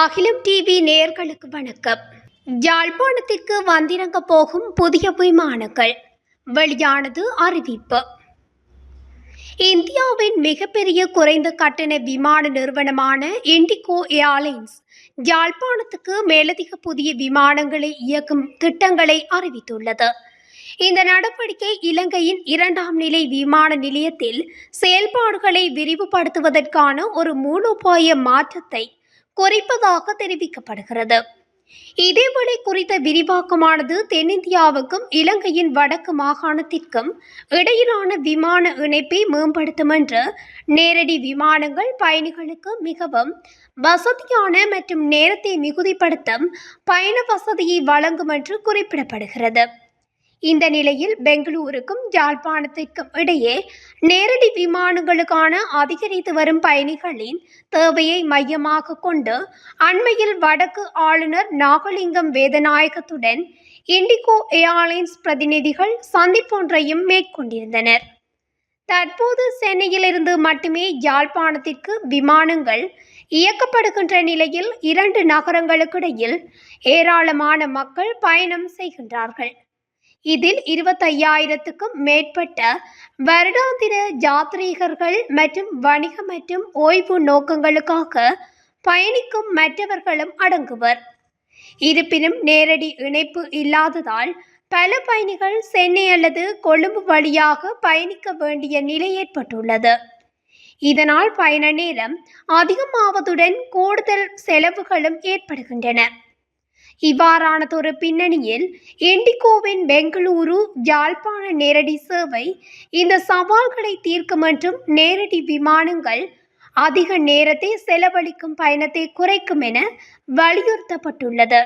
அகிலம் டிவி நேர்களுக்கு வணக்கம். யாழ்ப்பாணத்திற்கு வந்திறங்க போகும் புதிய விமானங்கள். வெளியானது அறிவிப்பு. இந்தியாவின் மிகப்பெரிய குறைந்த கட்டண விமான நிறுவனமான இண்டிகோ ஏர்லைன்ஸ் யாழ்ப்பாணத்துக்கு மேலதிக புதிய விமானங்களை இயக்கும் திட்டங்களை அறிவித்துள்ளது. இந்த நடவடிக்கை இலங்கையின் இரண்டாம் நிலை விமான நிலையத்தில் செயல்பாடுகளை விரிவுபடுத்துவதற்கான ஒரு மூலோபாய மாற்றத்தை குறைப்பதாக தெரிவிக்கப்படுகிறது. இதேவேளை குறித்த விரிவாக்கமானது தென்னிந்தியாவுக்கும் இலங்கையின் வடக்கு மாகாணத்திற்கும் இடையிலான விமான இணைப்பை மேம்படுத்தும் என்று நேரடி விமானங்கள் பயணிகளுக்கு மிகவும் வசதியான மற்றும் நேரத்தை மிகுதிப்படுத்தும் பயண வசதியை வழங்கும் என்று குறிப்பிடப்படுகிறது. இந்த நிலையில் பெங்களூருக்கும் யாழ்ப்பாணத்திற்கும் இடையே நேரடி விமானங்களுக்கான அதிகரித்து வரும் பயணிகளின் தேவையை மையமாக கொண்டு அண்மையில் வடக்கு ஆளுநர் நாகலிங்கம் வேதநாயகத்துடன் இண்டிகோ ஏர்லைன்ஸ் பிரதிநிதிகள் சந்திப்பொன்றையும் மேற்கொண்டிருந்தனர். தற்போது சென்னையிலிருந்து மட்டுமே யாழ்ப்பாணத்திற்கு விமானங்கள் இயக்கப்படுகின்ற நிலையில் இரண்டு நகரங்களுக்கிடையில் ஏராளமான மக்கள் பயணம் செய்கின்றார்கள். இதில் இருபத்தையாயிரத்துக்கும் மேற்பட்ட வருடாந்திர யாத்ரீகர்கள் மற்றும் வணிக மற்றும் ஓய்வு நோக்கங்களுக்காக பயணிக்கும் மற்றவர்களும் அடங்குவர். இருப்பினும் நேரடி இணைப்பு இல்லாததால் பல பயணிகள் சென்னை அல்லது கொழும்பு வழியாக பயணிக்க வேண்டிய நிலை ஏற்பட்டுள்ளது. இதனால் பயண நேரம் அதிகமாவதுடன் கூடுதல் செலவுகளும் ஏற்படுகின்றன. இவ்வாறானதொரு பின்னணியில் இண்டிகோவின் பெங்களூரு யாழ்ப்பாண நேரடி சேவை இந்த சவால்களை தீர்க்கும் என்றும் நேரடி விமானங்கள் அதிக நேரத்தை செலவழிக்கும் பயணத்தை குறைக்கும் என வலியுறுத்தப்பட்டுள்ளது.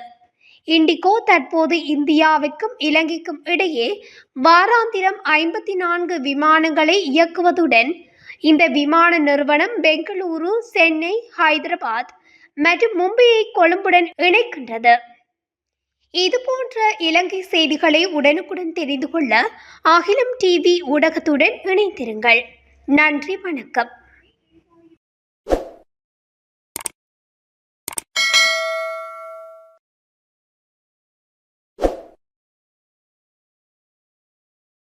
இண்டிகோ தற்போது இந்தியாவிற்கும் இலங்கைக்கும் இடையே வாராந்திரம் ஐம்பத்தி நான்கு விமானங்களை இயக்குவதுடன் இந்த விமான நிறுவனம் பெங்களூரு சென்னை ஹைதராபாத் மற்றும் மும்பையை கொழும்புடன் இணைக்கின்றது. இதுபோன்ற இலங்கை செய்திகளை உடனுக்குடன் தெரிந்து கொள்ள அகிலம் டிவி ஊடகத்துடன் இணைந்திருங்கள். நன்றி வணக்கம்.